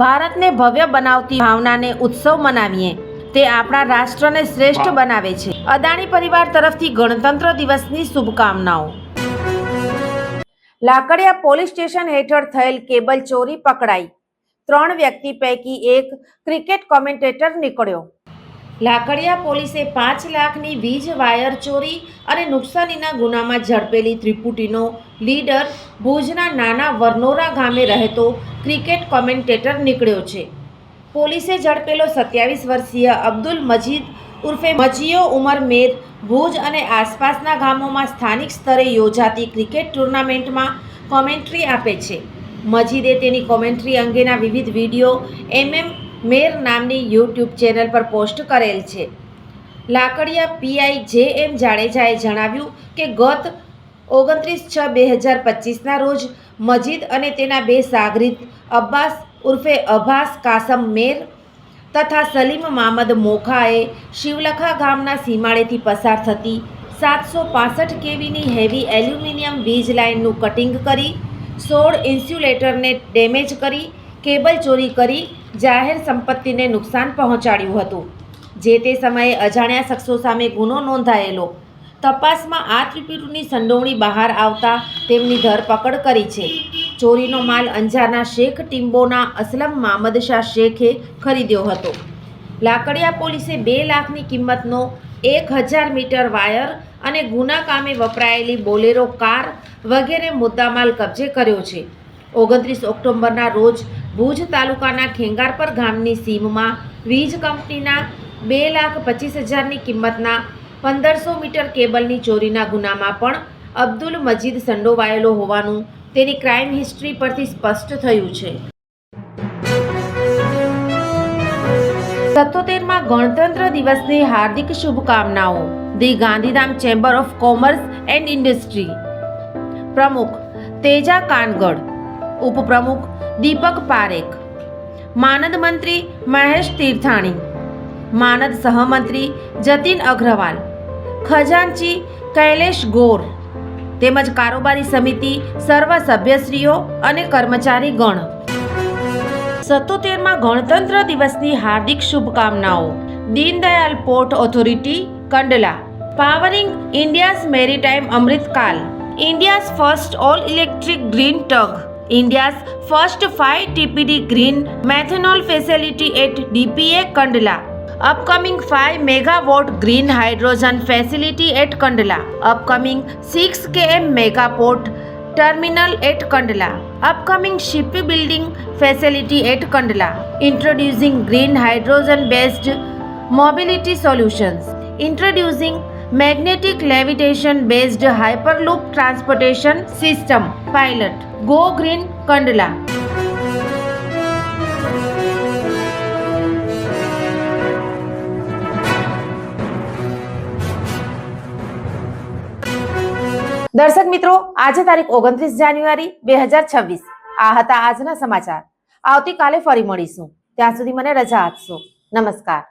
ભારતને ભવ્ય બનાવતી ભાવનાને ઉત્સવ મનાવીએ તે આપણા રાષ્ટ્રને શ્રેષ્ઠ બનાવે છે. અદાણી પરિવાર તરફથી ગણતંત્ર દિવસની શુભકામનાઓ. લાકડિયા પોલીસ સ્ટેશન હેઠળ થયેલ કેબલ ચોરી પકડાઈ. ત્રણ વ્યક્તિ પૈકી એક ક્રિકેટ કોમેન્ટેટર નીકળ્યો. લાકડિયા પોલીસે પાંચ લાખની વીજ વાયર ચોરી અને નુકસાનીના ગુનામાં ઝડપેલી ત્રિપુટીનો લીડર ભુજના નાના વરનોરા ગામે રહેતો ક્રિકેટ કોમેન્ટેટર નીકળ્યો છે. પોલીસે ઝડપેલો સત્યાવીસ વર્ષીય અબ્દુલ મજીદ ઉર્ફે મજીયો ઉમર મેર ભુજ અને આસપાસના ગામોમાં સ્થાનિક સ્તરે યોજાતી ક્રિકેટ ટુર્નામેન્ટમાં કોમેન્ટ્રી આપે છે. મજીદે તેની કોમેન્ટ્રી અંગેના વિવિધ વીડિયો, એમએમ મેર નામની યુટ્યુબ ચેનલ પર પોસ્ટ કરેલ છે. લાકડિયા પીઆઈ જે એમ જાડેજાએ જણાવ્યું કે ગત ઓગણત્રીસ છ બે હજાર પચીસના રોજ મજીદ અને તેના બે સાગરીત અબ્બાસ ઉર્ફે અભાસ કાસમ મેર તથા સલીમ મામદ મોખાએ શિવલખા ગામના સીમાડેથી પસાર થતી સાતસો પાસઠ કેવીની હેવી એલ્યુમિનિયમ વીજ લાઇનનું કટિંગ કરી સોળ ઇન્સ્યુલેટરને ડેમેજ કરી કેબલ ચોરી કરી જાહેર સંપત્તિને નુકસાન પહોંચાડ્યું હતું. જે તે સમયે અજાણ્યા શખ્સો સામે ગુનો નોંધાયેલો. તપાસમાં આ ત્રિપીટુની સંડોવણી બહાર આવતા તેમની ધરપકડ કરી છે. ચોરીનો માલ અંજારના શેખ ટિમ્બોના અસલમ મામદ શાહ શેખે ખરીદ્યો હતો. લાકડિયા પોલીસે બે લાખની કિંમતનો એક હજાર મીટર વાયર અને ગુના કામે વપરાયેલી બોલેરો કાર વગેરે મુદ્દામાલ કબજે કર્યો છે. ઓગણત્રીસ ઓક્ટોબરના રોજ ભુજ તાલુકાના ખેંગારપર ગામની સીમમાં વીજ કંપનીના બે લાખ પચીસ હજારની કિંમતના પંદરસો મીટર કેબલની ચોરીના ગુનામાં પણ અબ્દુલ મજીદ સંડોવાયેલો હોવાનું તેની ક્રાઇમ હિસ્ટ્રી પરથી સ્પષ્ટ થયું છે. સત્તોતેરમાં ગણતંત્ર દિવસની હાર્દિક શુભકામનાઓ. The Gandhidham chamber of commerce and industry. પ્રમુખ તેજા કાનગડ. ઉપપ્રમુખ દીપક પારેખ. માનદ મંત્રી મહેશ તીર્થાણી. માનદ સહમંત્રી જતીન અગ્રવાલ. ખજાનચી કૈલેશ ગોર. તેમજ કારોબારી સમિતિ સર્વ સભ્યશ્રીઓ અને કર્મચારી ગણ. સત્તોતેરમાં ગણતંત્ર દિવસની હાર્દિક શુભકામનાઓ. Deendayal port authority, Kandla. Powering India's maritime Amritkaal. India's first all electric green tug. India's first five TPD green methanol facility at DPA Kandla upcoming 5 megawatt green hydrogen facility at Kandla upcoming 6 km megaport terminal at Kandla upcoming shipbuilding facility at Kandla introducing green hydrogen based mobility solutions introducing magnetic levitation based hyperloop transportation system pilot go green Kandla દર્શક મિત્રો આજે તારીખ ઓગણત્રીસ જાન્યુઆરી બે હજાર છવ્વીસ આ હતા આજના સમાચાર આવતીકાલે ફરી મળીશું ત્યાં સુધી મને રજા આપશો નમસ્કાર